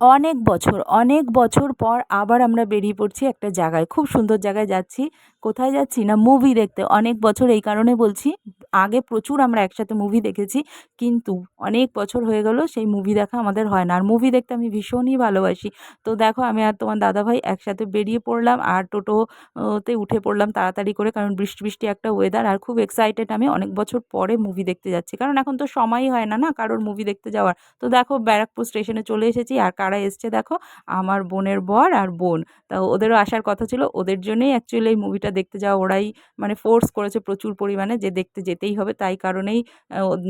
অনেক বছর অনেক বছর পর আবার আমরা বেরিয়ে পড়ছি একটা জায়গায়। খুব সুন্দর জায়গায় যাচ্ছি। কোথায় যাচ্ছি না? মুভি দেখতে। অনেক বছর এই কারণে বলছি। আগে প্রচুর আমরা একসাথে মুভি দেখেছি। কিন্তু অনেক বছর হয়ে গেল সেই মুভি দেখা আমাদের হয় না। আর মুভি দেখতে আমি ভীষণই ভালোবাসি। তো দেখো আমি আর তোমার দাদাভাই একসাথে বেরিয়ে পড়লাম আর টোটোতে উঠে পড়লাম তাড়াতাড়ি করে কারণ বৃষ্টি বৃষ্টি একটা ওয়েদার আর খুব এক্সাইটেড আমি অনেক বছর পরে মুভি দেখতে যাচ্ছি। কারণ এখন তো সময়ই হয় না না? কারোর মুভি দেখতে যাওয়ার। তো দেখো ব্যারাকপুর স্টেশনে চলে এসেছি আর কারা এসছে দেখো? আমার বোনের বর আর বোন। তা ওদেরও আসার কথা ছিল। ওদের জন্যই অ্যাকচুয়ালি এই মুভিটা দেখতে যাওয়া। ওরাই মানে ফোর্স করেছে প্রচুর পরিমাণে যে দেখতে যেতেই হবে তাই কারণেই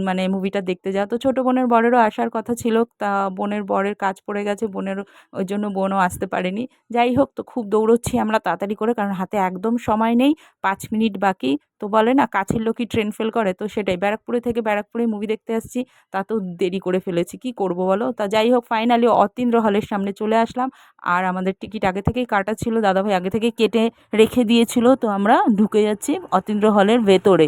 মানে মুভিটা দেখতে যাওয়া। তো ছোটো বোনের বরেরও আসার কথা ছিল, তা বোনের বরের কাজ পড়ে গেছে, বোনের ওই জন্য বোনও আসতে পারেনি। যাই হোক, তো খুব দৌড়চ্ছি আমরা তাড়াতাড়ি করে, কারণ হাতে একদম সময় নেই, পাঁচ মিনিট বাকি। তো বলে না, কাছের লোকই ট্রেন ফেল করে, তো সেটাই। ব্যারাকপুরে থেকে ব্যারাকপুরে মুভি দেখতে আসছি, তা তো দেরি করে ফেলেছি, কি করব বলো? তা যাই হোক ফাইনালি অতীন্দ্র হলের সামনে চলে আসলাম। আর আমাদের টিকিট আগে থেকেই কাটা ছিল, দাদাভাই আগে থেকে কেটে রেখে দিয়েছিল, তো আমরা ঢুকে যাচ্ছি অতীন্দ্র হলের ভেতরে।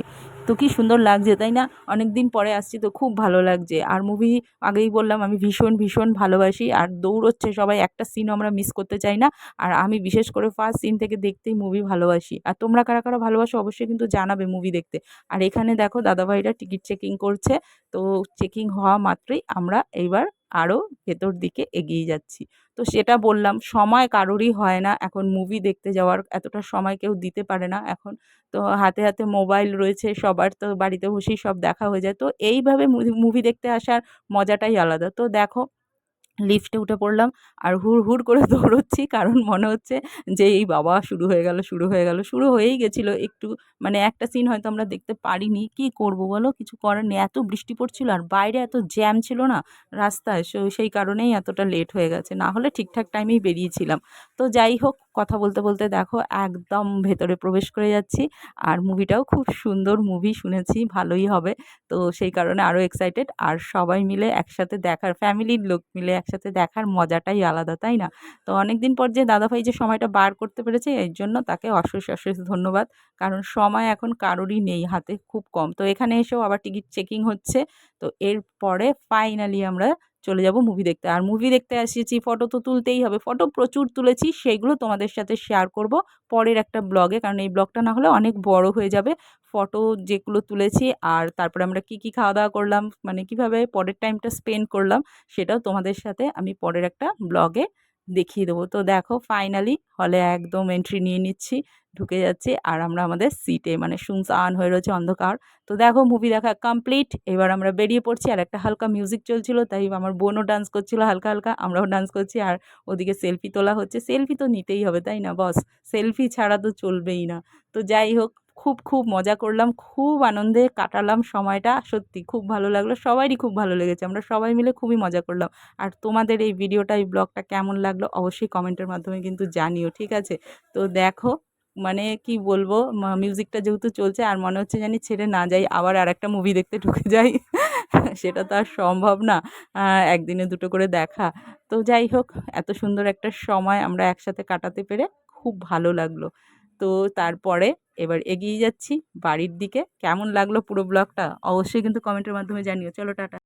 তো কি সুন্দর লাগছে, তাই না? অনেক দিন পরে আসছি তো খুব ভালো লাগছে। আর মুভি আগেই বললাম, আমি ভীষণ ভীষণ ভালোবাসি। আর দৌড়চ্ছে সবাই, একটা সিনও আমরা মিস করতে চাই না। আর আমি বিশেষ করে ফার্স্ট সিন থেকে দেখতেই মুভি ভালোবাসি। আর তোমরা কারা কারা ভালোবাসো অবশ্যই কিন্তু জানাবে মুভি দেখতে। আর এখানে দেখো, দাদাভাইরা টিকিট চেকিং করছে। তো চেকিং হওয়া মাত্রই আমরা এইবার আরও ভেতর দিকে এগিয়ে যাচ্ছি। তো সেটা বললাম, সময় কারোরই হয় না। এখন মুভি দেখতে যাওয়ার এতটা সময় কেউ দিতে পারে না এখন। তো হাতে হাতে মোবাইল রয়েছে, সবার তো বাড়িতে বসেই সব দেখা হয়ে যায়। তো এইভাবে মুভি দেখতে আসার মজাটাই আলাদা। তো দেখো লিফটে উঠে পড়লাম আর হুড় হুড় করে দৌড়চ্ছি। কারণ মনে হচ্ছে যে এই বাবা শুরু হয়ে গেল, শুরু হয়ে গেল, শুরু হয়েই গেছিল। একটু মানে একটা সিন হয়তো আমরা দেখতে পারিনি। কি করব বলো? কিছু করার নেই। এত বৃষ্টি পড়ছিল আর বাইরে এত জ্যাম ছিল না রাস্তায়। সেই কারণেই এতটা লেট হয়ে গেছে। না হলে ঠিকঠাক টাইমেই বেরিয়েছিলাম। তো যাই হোক কথা বলতে বলতে দেখো একদম ভেতরে প্রবেশ করে যাচ্ছি। আর মুভিটাও খুব সুন্দর মুভি শুনেছি, ভালোই হবে। তো সেই কারণে আরও এক্সাইটেড আর সবাই মিলে একসাথে দেখার ফ্যামিলির লোক মিলে একসাথে দেখার মজাটাই আলাদা, তাই না? তো অনেক দিন পর যে দাদাভাই যে সময়টা বার করতে পেরেছে, এর জন্য তাকে অশেষ অশেষ ধন্যবাদ। কারণ সময় এখন কারোরই নেই, হাতে খুব কম। তো এখানে এসেও আবার টিকিট চেকিং হচ্ছে। তো এরপরে ফাইনালি আমরা চলে যাব মুভি দেখতে। আর মুভি দেখতে এসেছি ফটো তো তুলতেই হবে। ফটো প্রচুর তুলেছি, সেইগুলো তোমাদের সাথে শেয়ার করব পরের একটা ব্লগে কারণ এই ব্লগটা না হলে অনেক বড় হয়ে যাবে। ফটো যেগুলো তুলেছি আর তারপরে আমরা কি কি খাওয়া দাওয়া করলাম মানে কীভাবে পরের টাইমটা স্পেন্ড করলাম, সেটাও তোমাদের সাথে আমি পরের একটা ব্লগে দেখিয়ে দেবো। তো দেখো ফাইনালি হলে একদম এন্ট্রি নিয়ে নিচ্ছি, ঢুকে যাচ্ছি আর আমরা আমাদের সিটে মানে শুনসান হয়ে রয়েছে অন্ধকার। তো দেখো মুভি দেখা কমপ্লিট এবার আমরা বেরিয়ে পড়ছি আর একটা হালকা মিউজিক চলছিল, তাই আমার বোনও ডান্স করছিল হালকা হালকা, আমরাও ডান্স করছি আর ওদিকে সেলফি তোলা হচ্ছে। সেলফি তো নিতেই হবে, তাই না বস সেলফি ছাড়া তো চলবেই না। তো যাই হোক খুব খুব মজা করলাম, খুব আনন্দে কাটালাম সময়টা, সত্যি খুব ভালো লাগল, সবারই খুব ভালো লেগেছে, আমরা সবাই মিলে খুবই মজা করলাম। আর তোমাদের এই ভিডিওটা, এই ব্লগটা কেমন লাগল অবশ্যই কমেন্টের মাধ্যমে কিন্তু জানিও, ঠিক আছে? তো দেখো মানে কি বলব মিউজিকটা যেহেতু চলছে, আর মনে হচ্ছে জানি ছেড়ে না যাই, আবার আর একটা মুভি দেখতে ঢুকে যাই, সেটা তো আর সম্ভব না একদিনে দুটো করে দেখা। তো যাই হোক, এত সুন্দর একটা সময় আমরা একসাথে কাটাতে পেরে খুব ভালো লাগল। তো তারপরে এবার এগিয়ে যাচ্ছি বাড়ির দিকে। কেমন লাগল পুরো ব্লগটা? অবশ্যই কিন্তু কমেন্টের মাধ্যমে জানিও। চলো, টাটা।